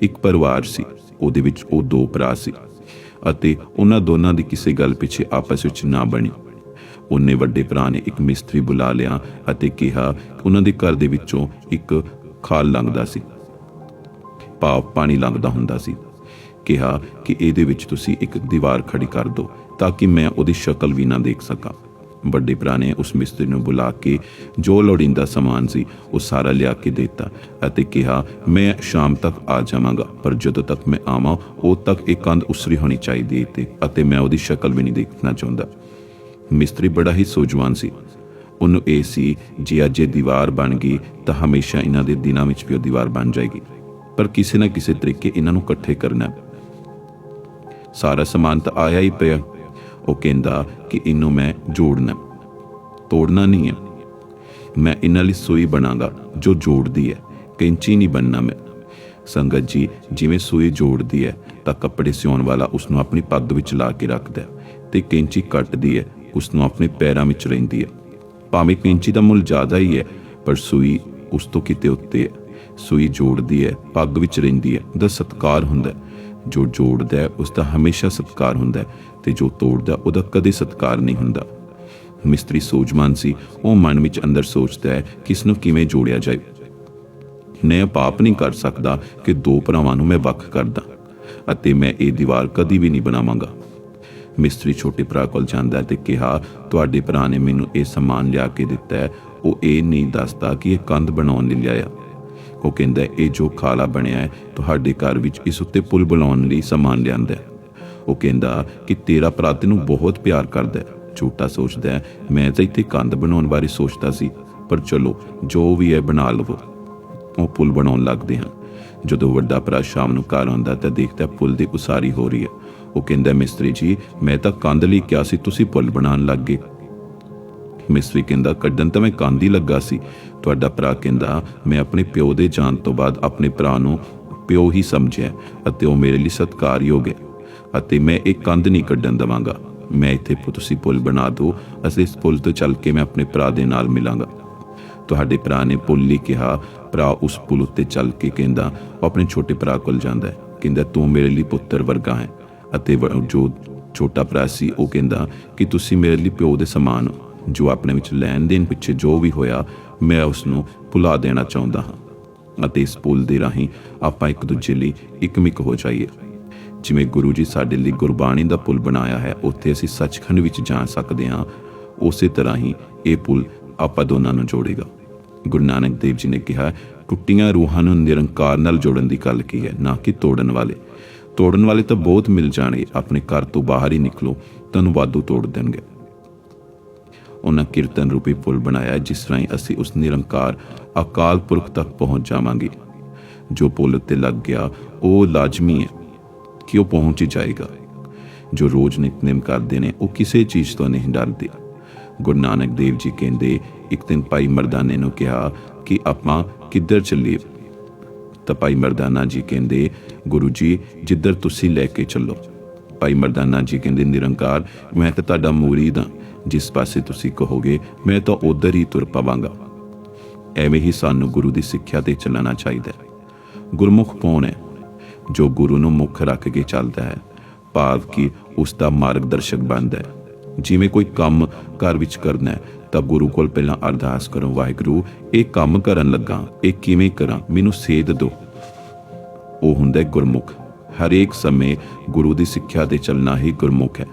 ਇੱਕ ਪਰਿਵਾਰ ਸੀ, ਉਹਦੇ ਵਿੱਚ ਉਹ ਦੋ ਭਰਾ ਸੀ ਅਤੇ ਉਹਨਾਂ ਦੋਨਾਂ ਦੀ ਕਿਸੇ ਗੱਲ ਪਿੱਛੇ ਆਪਸ ਵਿੱਚ ਨਾ ਬਣੀ। ਉਹਨੇ ਵੱਡੇ ਭਰਾ ਨੇ ਇੱਕ ਮਿਸਤਰੀ ਬੁਲਾ ਲਿਆ ਅਤੇ ਕਿਹਾ, ਉਹਨਾਂ ਦੇ ਘਰ ਦੇ ਵਿੱਚੋਂ ਇੱਕ ਖਾਲ ਲੰਘਦਾ ਸੀ। ਭਾਵ ਪਾਣੀ ਲੰਘਦਾ ਹੁੰਦਾ ਸੀ। ਕਿਹਾ ਕਿ ਇਹਦੇ ਵਿੱਚ ਤੁਸੀਂ ਇੱਕ ਦੀਵਾਰ ਖੜੀ ਕਰ ਦਿਓ ਤਾਂ ਕਿ ਮੈਂ ਉਹਦੀ ਸ਼ਕਲ ਵੀ ਨਾ ਦੇਖ ਸਕਾਂ। ਵੱਡੇ ਭਰਾ ਨੇ ਉਸ ਮਿਸਤਰੀ ਨੂੰ ਬੁਲਾ ਕੇ ਜੋ ਲੋੜੀਂਦਾ ਸਮਾਨ ਸੀ ਉਹ ਸਾਰਾ ਲਿਆ ਕੇ ਦਿੱਤਾ ਅਤੇ ਕਿਹਾ, ਮੈਂ ਸ਼ਾਮ ਤੱਕ ਆ ਜਾਵਾਂਗਾ, ਪਰ ਜਦੋਂ ਤੱਕ ਮੈਂ ਆਵਾਂ, ਉਦੋਂ ਤੱਕ ਇਹ ਕੰਧ ਉਸਰੀ ਹੋਣੀ ਚਾਹੀਦੀ ਤੇ ਅਤੇ ਮੈਂ ਉਹਦੀ ਸ਼ਕਲ ਵੀ ਨਹੀਂ ਦੇਖਣਾ ਚਾਹੁੰਦਾ। ਮਿਸਤਰੀ ਬੜਾ ਹੀ ਸੂਝਵਾਨ ਸੀ। ਉਹਨੂੰ ਇਹ ਸੀ, ਜੇ ਅੱਜ ਇਹ ਦੀਵਾਰ ਬਣ ਗਈ, ਤਾਂ ਹਮੇਸ਼ਾ ਇਹਨਾਂ ਦੇ ਦਿਨਾਂ ਵਿੱਚ ਵੀ ਉਹ ਦੀਵਾਰ ਬਣ ਜਾਏਗੀ। ਪਰ ਕਿਸੇ ਨਾ ਕਿਸੇ ਤਰੀਕੇ ਇਹਨਾਂ ਨੂੰ ਇਕੱਠੇ ਕਰਨਾ ਸਾਰਾ ਸਮਾਨ ਤਾਂ ਆਇਆ ਹੀ ਪਿਆ। ਉਹ ਕਹਿੰਦਾ ਕਿ ਇਹਨੂੰ ਮੈਂ ਜੋੜਨਾ। ਤੋੜਨਾ ਨਹੀਂ ਹੈ। ਮੈਂ ਇਹਨਾਂ ਲਈ ਸੂਈ ਬਣਾਗਾ ਜੋ ਜੋੜਦੀ ਹੈ। ਕੈਂਚੀ ਨਹੀਂ ਬਣਨਾ ਮੈਂ। ਸੰਗਤ ਜੀ, ਜਿਵੇਂ ਸੂਈ ਜੋੜਦੀ ਹੈ, ਤਾਂ ਕੱਪੜੇ ਸਿਉਣ ਵਾਲਾ ਉਸ ਨੂੰ ਆਪਣੀ ਪੱਗ ਵਿੱਚ ਲਾ ਕੇ ਰੱਖਦਾ ਹੈ ਤੇ ਕੈਂਚੀ ਕੱਟਦੀ ਹੈ ਉਸ ਨੂੰ ਆਪਣੇ ਪੈਰਾਂ ਵਿੱਚ ਰਹਿੰਦੀ ਹੈ। ਭਾਵੇਂ ਕੈਂਚੀ ਦਾ ਮੁੱਲ ਜ਼ਿਆਦਾ ਹੀ ਹੈ, ਪਰ ਸੂਈ ਉਸ ਤੋਂ ਕਿਤੇ ਉੱਤੇ ਹੈ। ਸੂਈ ਜੋੜਦੀ ਹੈ, ਪੱਗ ਵਿੱਚ ਰਹਿੰਦੀ ਹੈ, ਦਾ ਸਤਕਾਰ ਹੁੰਦਾ ਹੈ। ਜੋ ਜੋੜਦਾ ਹੈ ਉਸ ਦਾ ਹਮੇਸ਼ਾ ਸਤਕਾਰ ਹੁੰਦਾ ਹੈ ਤੇ ਜੋ ਤੋੜਦਾ, ਉਹਦਾ ਕਦੇ ਸਤਕਾਰ ਨਹੀਂ ਹੁੰਦਾ। ਮਿਸਤਰੀ ਸੋਚਮਾਨ ਸੀ, ਉਹ ਮਨ ਵਿੱਚ ਅੰਦਰ ਸੋਚਦਾ ਹੈ ਕਿ ਇਸ ਨੂੰ ਕਿਵੇਂ ਜੋੜਿਆ ਜਾਏ। ਮੈਂ ਪਾਪ ਨਹੀਂ ਕਰ ਸਕਦਾ ਕਿ ਦੋ ਭਰਾਵਾਂ ਨੂੰ ਮੈਂ ਵੱਖ ਕਰਦਾ ਅਤੇ ਮੈਂ ਇਹ ਦੀਵਾਰ ਕਦੀ ਵੀ ਨਹੀਂ ਬਣਾਵਾਂਗਾ। ਮਿਸਤਰੀ ਛੋਟੇ ਭਰਾ ਕੋਲ ਜਾਂਦਾ ਹੈ ਤੇ ਕਿਹਾ, ਤੁਹਾਡੇ ਭਰਾ ਨੇ ਮੈਨੂੰ ਇਹ ਸਮਾਨ ਲਿਆ ਕੇ ਦਿੱਤਾ ਹੈ। ਉਹ ਇਹ ਨਹੀਂ ਦੱਸਦਾ ਕਿ ਇਹ ਕੰਧ ਬਣਾਉਣ ਲਈ ਲਿਆਇਆ। ਉਹ ਕਹਿੰਦਾ, ਇਹ ਜੋ ਖਾਲਾ ਬਣਿਆ ਹੈ, ਤੁਹਾਡੇ ਘਰ ਵਿੱਚ ਇਸ ਉੱਤੇ ਪੁਲ ਬਣਾਉਣ ਲਈ ਸਮਾਨ ਲਿਆਂਦਾ ਹੈ। ਉਹ ਕਹਿੰਦਾ ਕਿ ਤੇਰਾ ਭਰਾ ਤੈਨੂੰ ਬਹੁਤ ਪਿਆਰ ਕਰਦਾ ਹੈ। ਛੋਟਾ ਸੋਚਦਾ ਹੈ, ਮੈਂ ਤਾਂ ਇੱਥੇ ਕੰਧ ਬਣਾਉਣ ਬਾਰੇ ਸੋਚਦਾ ਸੀ, ਪਰ ਚਲੋ, ਜੋ ਵੀ ਹੈ ਬਣਾ ਲਵੋ। ਉਹ ਪੁਲ ਬਣਾਉਣ ਲੱਗਦੇ ਹਨ। ਜਦੋਂ ਵੱਡਾ ਭਰਾ ਸ਼ਾਮ ਨੂੰ ਘਰ ਆਉਂਦਾ ਤਾਂ ਦੇਖਦਾ ਪੁਲ ਦੀ ਉਸਾਰੀ ਹੋ ਰਹੀ ਹੈ। ਉਹ ਕਹਿੰਦਾ, ਮਿਸਤਰੀ ਜੀ, ਮੈਂ ਤਾਂ ਕੰਧ ਲਈ ਕਿਹਾ ਸੀ, ਤੁਸੀਂ ਪੁਲ ਬਣਾਉਣ ਲੱਗ ਗਏ। ਮਿਸਤਰੀ ਕਹਿੰਦਾ, ਕੱਢਣ ਤਾਂ ਮੈਂ ਕੰਧ ਲੱਗਾ ਸੀ। ਤੁਹਾਡਾ ਭਰਾ ਕਹਿੰਦਾ, ਮੈਂ ਆਪਣੇ ਪਿਓ ਦੇ ਜਾਣ ਤੋਂ ਬਾਅਦ ਆਪਣੇ ਭਰਾ ਨੂੰ ਪਿਓ ਹੀ ਸਮਝਿਆ ਅਤੇ ਉਹ ਮੇਰੇ ਲਈ ਸਤਿਕਾਰਯੋਗ ਹੈ ਅਤੇ ਮੈਂ ਇਹ ਕੰਧ ਨਹੀਂ ਕੱਢਣ ਦਵਾਂਗਾ। ਮੈਂ ਇੱਥੇ ਤੁਸੀਂ ਪੁਲ ਬਣਾ ਦਿਓ, ਅਸੀਂ ਇਸ ਪੁਲ ਤੋਂ ਚੱਲ ਕੇ ਮੈਂ ਆਪਣੇ ਭਰਾ ਦੇ ਨਾਲ ਮਿਲਾਂਗਾ। ਤੁਹਾਡੇ ਭਰਾ ਨੇ ਪੁਲ ਲਈ ਕਿਹਾ, ਭਰਾ ਉਸ ਪੁਲ ਉੱਤੇ ਚੱਲ ਕੇ ਕਹਿੰਦਾ, ਉਹ ਆਪਣੇ ਛੋਟੇ ਭਰਾ ਕੋਲ ਜਾਂਦਾ ਹੈ। ਕਹਿੰਦਾ, ਤੂੰ ਮੇਰੇ ਲਈ ਪੁੱਤਰ ਵਰਗਾ ਹੈ ਅਤੇ ਜੋ ਛੋਟਾ ਭਰਾ ਸੀ, ਉਹ ਕਹਿੰਦਾ ਕਿ ਤੁਸੀਂ ਮੇਰੇ ਲਈ ਪਿਓ ਦੇ ਸਮਾਨ ਹੋ। ਜੋ ਆਪਣੇ ਵਿੱਚ ਲੈਣ ਦੇਣ ਪਿੱਛੇ ਜੋ ਵੀ ਹੋਇਆ, ਮੈਂ ਉਸ ਨੂੰ ਭੁਲਾ ਦੇਣਾ ਚਾਹੁੰਦਾ ਹਾਂ ਅਤੇ ਇਸ ਪੁੱਲ ਦੇ ਰਾਹੀਂ ਆਪਾਂ ਇੱਕ ਦੂਜੇ ਲਈ ਇਕਮਿਕ ਹੋ ਜਾਈਏ। ਜਿਵੇਂ ਗੁਰੂ ਜੀ ਸਾਡੇ ਲਈ ਗੁਰਬਾਣੀ ਦਾ ਪੁਲ ਬਣਾਇਆ ਹੈ, ਉੱਥੇ ਅਸੀਂ ਸੱਚਖੰਡ ਵਿੱਚ ਜਾ ਸਕਦੇ ਹਾਂ। ਉਸੇ ਤਰ੍ਹਾਂ ਹੀ ਇਹ ਪੁਲ ਆਪਾਂ ਦੋਨਾਂ ਨੂੰ ਜੋੜੇਗਾ। ਗੁਰੂ ਨਾਨਕ ਦੇਵ ਜੀ ਨੇ ਕਿਹਾ, ਟੁੱਟੀਆਂ ਰੂਹਾਂ ਨੂੰ ਨਿਰੰਕਾਰ ਨਾਲ ਜੋੜਨ ਦੀ ਗੱਲ ਕੀ ਹੈ? ਨਾ ਕਿ ਤੋੜਨ ਵਾਲੇ। ਤੋੜਨ ਵਾਲੇ ਤਾਂ ਬਹੁਤ ਮਿਲ ਜਾਣਗੇ ਆਪਣੇ ਘਰ ਤੋਂ ਬਾਹਰ ਹੀ ਨਿਕਲੋ ਤੁਹਾਨੂੰ ਵਾਧੂ ਤੋੜ ਦੇਣਗੇ। ਉਹਨਾਂ ਕੀਰਤਨ ਰੂਪੀ ਪੁਲ ਬਣਾਇਆ, ਜਿਸ ਰਾਹੀਂ ਅਸੀਂ ਉਸ ਨਿਰੰਕਾਰ ਅਕਾਲ ਪੁਰਖ ਤੱਕ ਪਹੁੰਚ ਜਾਵਾਂਗੇ। ਜੋ ਪੁਲ ਉੱਤੇ ਲੱਗ ਗਿਆ, ਉਹ ਲਾਜ਼ਮੀ ਹੈ। ਕਿ ਉਹ ਪਹੁੰਚ ਹੀ ਜਾਏਗਾ? ਜੋ ਰੋਜ਼ ਨਿਤਨੇਮ ਕਰਦੇ ਨੇ, ਉਹ ਕਿਸੇ ਚੀਜ਼ ਤੋਂ ਨਹੀਂ ਡਰਦੇ। ਗੁਰੂ ਨਾਨਕ ਦੇਵ ਜੀ ਕਹਿੰਦੇ, ਇੱਕ ਦਿਨ ਭਾਈ ਮਰਦਾਨੇ ਨੂੰ ਕਿਹਾ ਕਿ ਆਪਾਂ ਕਿੱਧਰ ਚੱਲੀਏ? ਤਾਂ ਭਾਈ ਮਰਦਾਨਾ ਜੀ ਕਹਿੰਦੇ, ਗੁਰੂ ਜੀ, ਜਿੱਧਰ ਤੁਸੀਂ ਲੈ ਕੇ ਚੱਲੋ। ਭਾਈ ਮਰਦਾਨਾ ਜੀ ਕਹਿੰਦੇ, ਨਿਰੰਕਾਰ, ਮੈਂ ਤਾਂ ਤੁਹਾਡਾ ਮੁਰੀਦ ਹਾਂ। ਜਿਸ ਪਾਸੇ ਤੁਸੀਂ ਕਹੋਗੇ, ਮੈਂ ਤਾਂ ਉਧਰ ਹੀ ਤੁਰ ਪਵਾਂਗਾ। ਐਵੇਂ ਹੀ ਸਾਨੂੰ ਗੁਰੂ ਦੀ ਸਿੱਖਿਆ ਤੇ ਚੱਲਣਾ ਚਾਹੀਦਾ ਹੈ। ਗੁਰਮੁਖ ਕੌਣ ਹੈ? ਜੋ ਗੁਰੂ ਨੂੰ ਮੁੱਖ ਰੱਖ ਕੇ ਚੱਲਦਾ ਹੈ, ਭਾਵ ਕਿ ਉਸ ਦਾ ਮਾਰਗਦਰਸ਼ਕ ਬਣਦਾ ਹੈ। ਜਿਵੇਂ ਕੋਈ ਕੰਮ ਘਰ ਵਿੱਚ ਕਰਨਾ ਹੈ, ਤਾਂ ਗੁਰੂ ਕੋਲ ਪਹਿਲਾਂ ਅਰਦਾਸ ਕਰੋ, ਵਾਹਿਗੁਰੂ, ਇਹ ਕੰਮ ਕਰਨ ਲੱਗਾ, ਇਹ ਕਿਵੇਂ ਕਰਾਂ? ਮੈਨੂੰ ਸੇਧ ਦਿਓ। ਉਹ ਹੁੰਦਾ ਗੁਰਮੁਖ। ਹਰੇਕ ਸਮੇਂ ਗੁਰੂ ਦੀ ਸਿੱਖਿਆ ਤੇ ਚੱਲਣਾ ਹੀ ਗੁਰਮੁਖ ਹੈ।